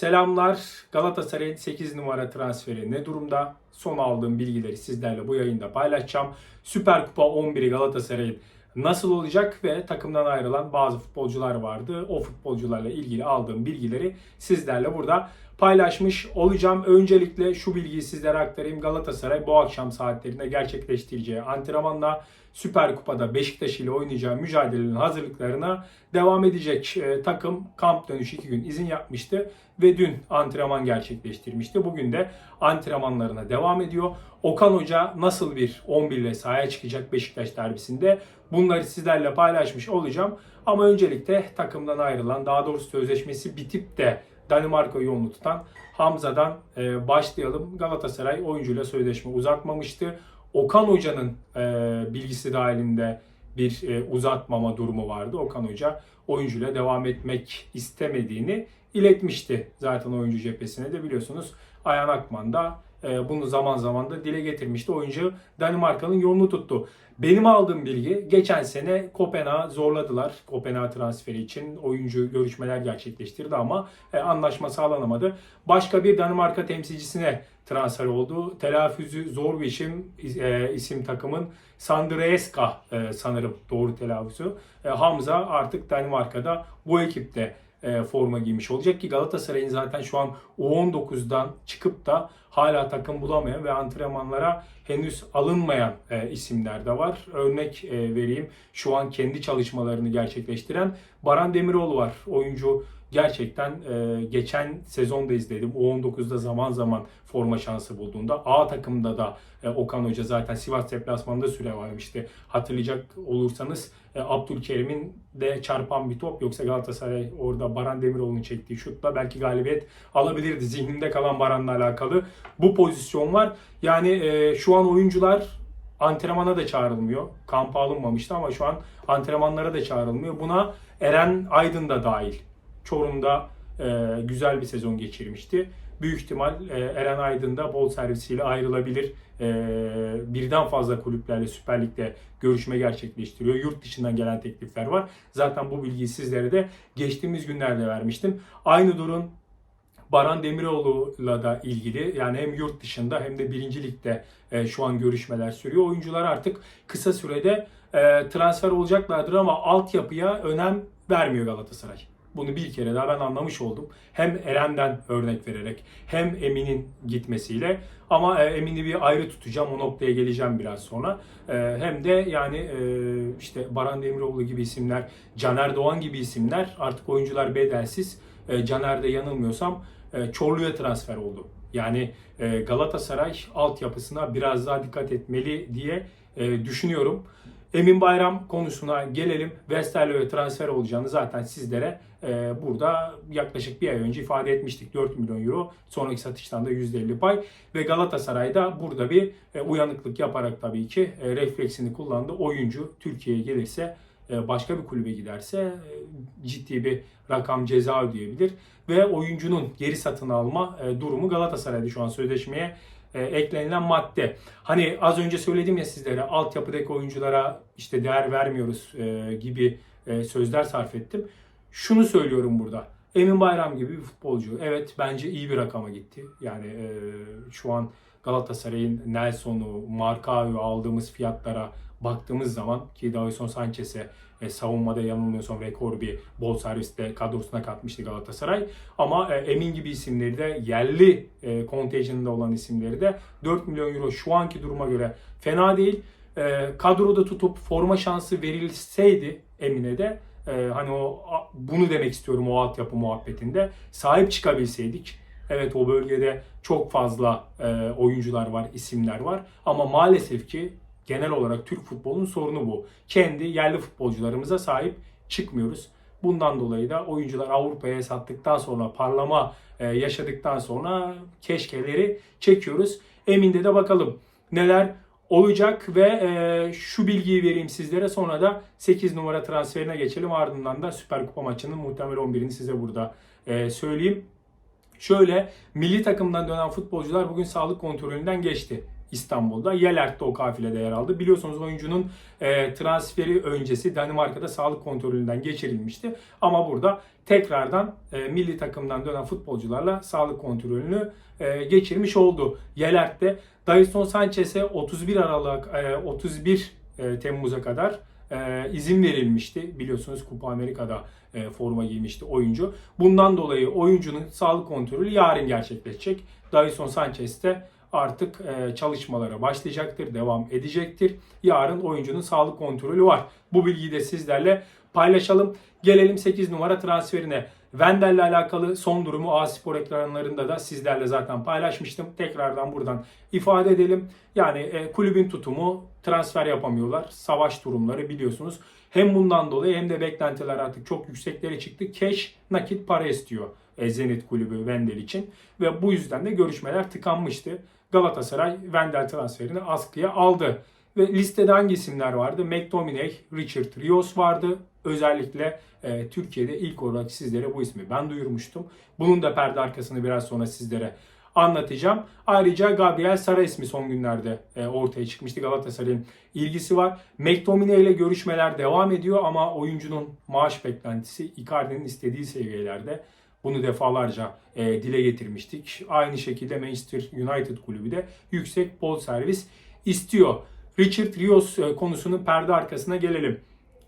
selamlar. Galatasaray'ın 8 numara transferi ne durumda? Son aldığım bilgileri sizlerle bu yayında paylaşacağım. Süper Kupa 11'i Galatasaray'ın nasıl olacak ve takımdan ayrılan bazı futbolcular vardı. O futbolcularla ilgili aldığım bilgileri sizlerle burada paylaşmış olacağım. Öncelikle şu bilgiyi sizlere aktarayım. Galatasaray bu akşam saatlerinde gerçekleştireceği antrenmanla Süper Kupa'da Beşiktaş ile oynayacağı mücadelenin hazırlıklarına devam edecek. E, takım kamp dönüşü 2 gün izin yapmıştı ve dün antrenman gerçekleştirmişti. Bugün de antrenmanlarına devam ediyor. Okan Hoca nasıl bir 11 ile sahaya çıkacak Beşiktaş derbisinde bunları sizlerle paylaşmış olacağım. Ama öncelikle takımdan ayrılan daha doğrusu sözleşmesi bitip de Danimarka yolunu tutan Hamza'dan e, başlayalım. Galatasaray oyuncuyla sözleşme uzatmamıştı. Okan Hoca'nın e, bilgisi dahilinde bir e, uzatmama durumu vardı. Okan Hoca oyuncuyla devam etmek istemediğini iletmişti. Zaten oyuncu cephesine de biliyorsunuz Ayhan Akman da bunu zaman zaman da dile getirmişti. Oyuncu Danimarka'nın yolunu tuttu. Benim aldığım bilgi geçen sene Kopenhag'ı zorladılar. Kopenhag transferi için oyuncu görüşmeler gerçekleştirdi ama e, anlaşma sağlanamadı. Başka bir Danimarka temsilcisine transfer oldu. Telaffuzu zor bir isim, e, isim takımın Sandreeska e, sanırım doğru telaffuzu. E, Hamza artık Danimarka'da bu ekipte e, forma giymiş olacak ki Galatasaray'ın zaten şu an U19'dan çıkıp da hala takım bulamayan ve antrenmanlara henüz alınmayan e, isimler de var. Örnek e, vereyim. Şu an kendi çalışmalarını gerçekleştiren Baran Demiroğlu var. Oyuncu gerçekten e, geçen sezonda izledim. U19'da zaman zaman forma şansı bulduğunda A takımda da e, Okan Hoca zaten Sivas deplasmanında süre vermişti. Hatırlayacak olursanız e, Abdülkerim'in de çarpan bir top yoksa Galatasaray orada Baran Demiroğlu'nun çektiği şutla belki galibiyet alabilirdi. Zihnimde kalan Baran'la alakalı bu pozisyon var. Yani e, şu an oyuncular antrenmana da çağrılmıyor. Kampa alınmamıştı ama şu an antrenmanlara da çağrılmıyor. Buna Eren Aydın da dahil. Çorum'da e, güzel bir sezon geçirmişti. Büyük ihtimal e, Eren Aydın da bol servisiyle ayrılabilir. E, birden fazla kulüplerle Süper Lig'de görüşme gerçekleştiriyor. Yurt dışından gelen teklifler var. Zaten bu bilgiyi sizlere de geçtiğimiz günlerde vermiştim. Aynı durum Baran Demiroğlu'la da ilgili yani hem yurt dışında hem de birinci ligde e, şu an görüşmeler sürüyor. Oyuncular artık kısa sürede e, transfer olacaklardır ama altyapıya önem vermiyor Galatasaray. Bunu bir kere daha ben anlamış oldum. Hem Eren'den örnek vererek hem Emin'in gitmesiyle ama e, Emin'i bir ayrı tutacağım. O noktaya geleceğim biraz sonra. E, hem de yani e, işte Baran Demiroğlu gibi isimler, Caner Doğan gibi isimler artık oyuncular bedelsiz. Caner'de yanılmıyorsam Çorlu'ya transfer oldu. Yani Galatasaray altyapısına biraz daha dikkat etmeli diye düşünüyorum. Emin Bayram konusuna gelelim. Westerlo'ya transfer olacağını zaten sizlere e, burada yaklaşık bir ay önce ifade etmiştik. 4 milyon euro. Sonraki satıştan da %50 pay. Ve Galatasaray da burada bir e, uyanıklık yaparak tabii ki e, refleksini kullandı. Oyuncu Türkiye'ye gelirse e, başka bir kulübe giderse e, ciddi bir rakam ceza ödeyebilir. Ve oyuncunun geri satın alma e, durumu Galatasaray'da şu an sözleşmeye e, eklenilen madde. Hani az önce söyledim ya sizlere altyapıdaki oyunculara işte değer vermiyoruz e, gibi e, sözler sarf ettim. Şunu söylüyorum burada. Emin Bayram gibi bir futbolcu. Evet bence iyi bir rakama gitti. Yani e, şu an Galatasaray'ın Nelson'u, Markao'yu aldığımız fiyatlara baktığımız zaman ki Davison Sanchez'e e, savunmada yanılmıyorsam rekor bir bol serviste kadrosuna katmıştı Galatasaray. Ama e, Emin gibi isimleri de yerli e, kontenjanında olan isimleri de 4 milyon euro şu anki duruma göre fena değil. E, kadroda tutup forma şansı verilseydi Emin'e de e, hani o bunu demek istiyorum o altyapı muhabbetinde sahip çıkabilseydik. Evet o bölgede çok fazla e, oyuncular var, isimler var ama maalesef ki genel olarak Türk futbolunun sorunu bu. Kendi yerli futbolcularımıza sahip çıkmıyoruz. Bundan dolayı da oyuncular Avrupa'ya sattıktan sonra parlama e, yaşadıktan sonra keşkeleri çekiyoruz. Emin'de de bakalım neler olacak ve e, şu bilgiyi vereyim sizlere sonra da 8 numara transferine geçelim ardından da Süper Kupa maçının muhtemel 11'ini size burada e, söyleyeyim. Şöyle milli takımdan dönen futbolcular bugün sağlık kontrolünden geçti. İstanbul'da. Yelert de o kafilede yer aldı. Biliyorsunuz oyuncunun e, transferi öncesi Danimarka'da sağlık kontrolünden geçirilmişti. Ama burada tekrardan e, milli takımdan dönen futbolcularla sağlık kontrolünü e, geçirmiş oldu. Yelert de Davinson Sanchez'e 31 Aralık e, 31 e, Temmuz'a kadar e, izin verilmişti. Biliyorsunuz Kupa Amerika'da e, forma giymişti oyuncu. Bundan dolayı oyuncunun sağlık kontrolü yarın gerçekleşecek. Davison Sanchez de artık e, çalışmalara başlayacaktır, devam edecektir. Yarın oyuncunun sağlık kontrolü var. Bu bilgiyi de sizlerle paylaşalım. Gelelim 8 numara transferine. Wendel'le alakalı son durumu A Spor ekranlarında da sizlerle zaten paylaşmıştım. Tekrardan buradan ifade edelim. Yani e, kulübün tutumu transfer yapamıyorlar. Savaş durumları biliyorsunuz. Hem bundan dolayı hem de beklentiler artık çok yükseklere çıktı. Cash nakit para istiyor e, Zenit kulübü Wendel için. Ve bu yüzden de görüşmeler tıkanmıştı. Galatasaray Wendel transferini askıya aldı. Ve listede hangi isimler vardı? McTominay, Richard Rios vardı. Özellikle e, Türkiye'de ilk olarak sizlere bu ismi ben duyurmuştum. Bunun da perde arkasını biraz sonra sizlere anlatacağım. Ayrıca Gabriel Sara ismi son günlerde e, ortaya çıkmıştı. Galatasaray'ın ilgisi var. McTominay ile görüşmeler devam ediyor ama oyuncunun maaş beklentisi Icardi'nin istediği seviyelerde. Bunu defalarca e, dile getirmiştik. Aynı şekilde Manchester United kulübü de yüksek bol servis istiyor. Richard Rios e, konusunun perde arkasına gelelim.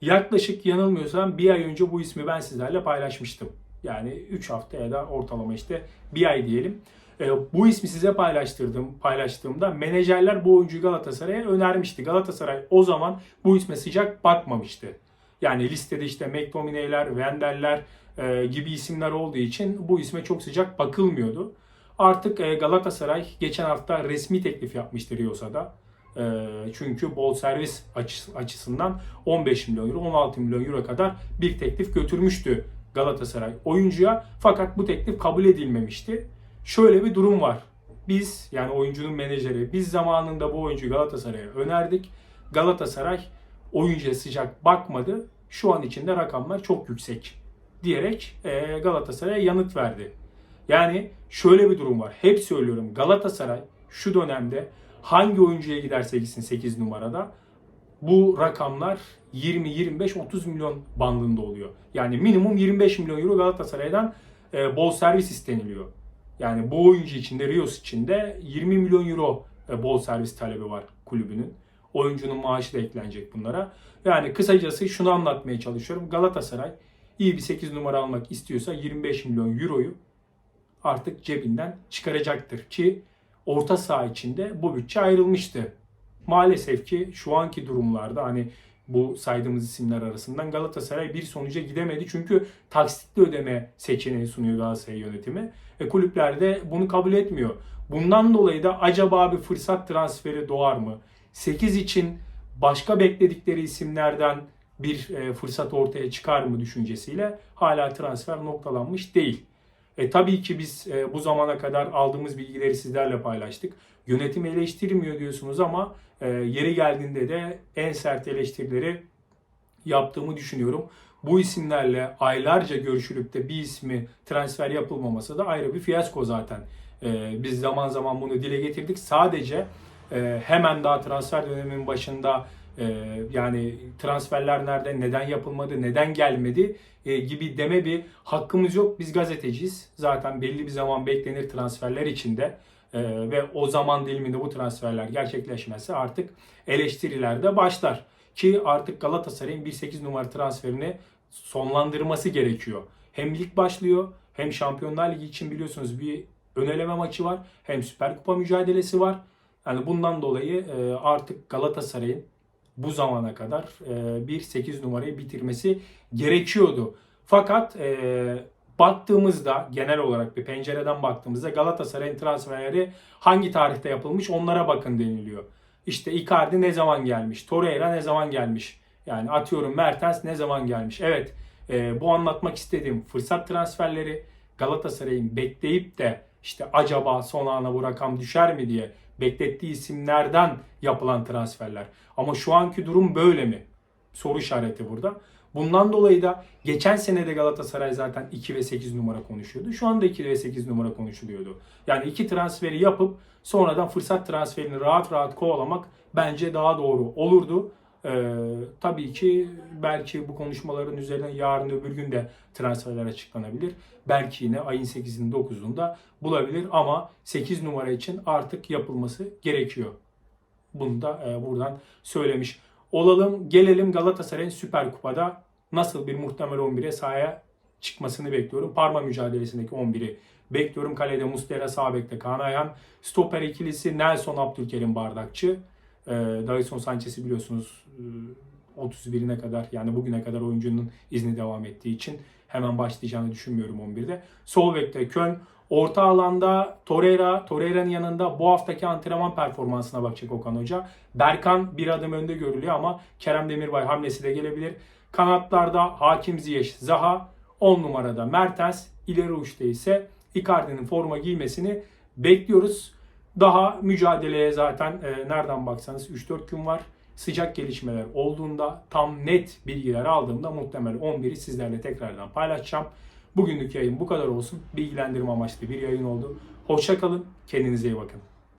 Yaklaşık yanılmıyorsam bir ay önce bu ismi ben sizlerle paylaşmıştım. Yani 3 hafta ya da ortalama işte bir ay diyelim. E, bu ismi size paylaştırdım, paylaştığımda menajerler bu oyuncuyu Galatasaray'a önermişti. Galatasaray o zaman bu isme sıcak bakmamıştı. Yani listede işte McTominay'ler, Wendel'ler e, gibi isimler olduğu için bu isme çok sıcak bakılmıyordu. Artık e, Galatasaray geçen hafta resmi teklif yapmıştı Rios'a da. E, çünkü bol servis açıs- açısından 15 milyon euro, 16 milyon euro kadar bir teklif götürmüştü Galatasaray oyuncuya. Fakat bu teklif kabul edilmemişti. Şöyle bir durum var. Biz yani oyuncunun menajeri biz zamanında bu oyuncuyu Galatasaray'a önerdik. Galatasaray oyuncuya sıcak bakmadı. Şu an içinde rakamlar çok yüksek diyerek e, Galatasaray'a yanıt verdi. Yani şöyle bir durum var. Hep söylüyorum Galatasaray şu dönemde hangi oyuncuya giderse gitsin 8 numarada bu rakamlar 20, 25, 30 milyon bandında oluyor. Yani minimum 25 milyon euro Galatasaray'dan e, bol servis isteniliyor. Yani bu oyuncu için de Rios için de 20 milyon euro e, bol servis talebi var kulübünün. Oyuncunun maaşı da eklenecek bunlara. Yani kısacası şunu anlatmaya çalışıyorum. Galatasaray iyi bir 8 numara almak istiyorsa 25 milyon euroyu artık cebinden çıkaracaktır ki orta saha içinde bu bütçe ayrılmıştı. Maalesef ki şu anki durumlarda hani bu saydığımız isimler arasından Galatasaray bir sonuca gidemedi. Çünkü taksitli ödeme seçeneği sunuyor Galatasaray yönetimi. E, kulüpler de bunu kabul etmiyor. Bundan dolayı da acaba bir fırsat transferi doğar mı? 8 için başka bekledikleri isimlerden bir e, fırsat ortaya çıkar mı düşüncesiyle hala transfer noktalanmış değil. E, tabii ki biz e, bu zamana kadar aldığımız bilgileri sizlerle paylaştık. Yönetim eleştirmiyor diyorsunuz ama e, yeri geldiğinde de en sert eleştirileri yaptığımı düşünüyorum. Bu isimlerle aylarca görüşülüp de bir ismi transfer yapılmaması da ayrı bir fiyasko zaten. E, biz zaman zaman bunu dile getirdik. Sadece e, hemen daha transfer döneminin başında e, yani transferler nerede, neden yapılmadı, neden gelmedi e, gibi deme bir hakkımız yok. Biz gazeteciyiz. Zaten belli bir zaman beklenir transferler içinde. Ee, ve o zaman diliminde bu transferler gerçekleşmezse artık eleştiriler de başlar. Ki artık Galatasaray'ın 1-8 numara transferini sonlandırması gerekiyor. Hem lig başlıyor hem Şampiyonlar Ligi için biliyorsunuz bir öneleme maçı var. Hem Süper Kupa mücadelesi var. Yani bundan dolayı e, artık Galatasaray'ın bu zamana kadar e, bir 8 numarayı bitirmesi gerekiyordu. Fakat e, baktığımızda genel olarak bir pencereden baktığımızda Galatasaray'ın transferleri hangi tarihte yapılmış onlara bakın deniliyor. İşte Icardi ne zaman gelmiş, Torreira ne zaman gelmiş. Yani atıyorum Mertens ne zaman gelmiş. Evet e, bu anlatmak istediğim fırsat transferleri Galatasaray'ın bekleyip de işte acaba son ana bu rakam düşer mi diye beklettiği isimlerden yapılan transferler. Ama şu anki durum böyle mi? Soru işareti burada. Bundan dolayı da geçen sene de Galatasaray zaten 2 ve 8 numara konuşuyordu. Şu anda 2 ve 8 numara konuşuluyordu. Yani iki transferi yapıp sonradan fırsat transferini rahat rahat kovalamak bence daha doğru olurdu. Ee, tabii ki belki bu konuşmaların üzerine yarın öbür gün de transferler açıklanabilir. Belki yine ayın 8'inde 9'unda bulabilir ama 8 numara için artık yapılması gerekiyor. Bunu da e, buradan söylemiş olalım. Gelelim Galatasaray'ın Süper Kupa'da nasıl bir muhtemel 11'e sahaya çıkmasını bekliyorum. Parma mücadelesindeki 11'i bekliyorum. Kalede Muslera, sağ bekte Kaan. Stoper ikilisi Nelson Abdülkerim Bardakçı. E, Davison Sanchez'i biliyorsunuz e, 31'ine kadar yani bugüne kadar oyuncunun izni devam ettiği için hemen başlayacağını düşünmüyorum 11'de. Sol bekte Köln. Orta alanda Torreira, Torreira'nın yanında bu haftaki antrenman performansına bakacak Okan Hoca. Berkan bir adım önde görülüyor ama Kerem Demirbay hamlesi de gelebilir. Kanatlarda Hakim Ziyech, Zaha, 10 numarada Mertens, ileri uçta ise Icardi'nin forma giymesini bekliyoruz. Daha mücadeleye zaten e, nereden baksanız 3-4 gün var. Sıcak gelişmeler olduğunda tam net bilgiler aldığımda muhtemel 11'i sizlerle tekrardan paylaşacağım. Bugünlük yayın bu kadar olsun. Bilgilendirme amaçlı bir yayın oldu. Hoşça kalın. Kendinize iyi bakın.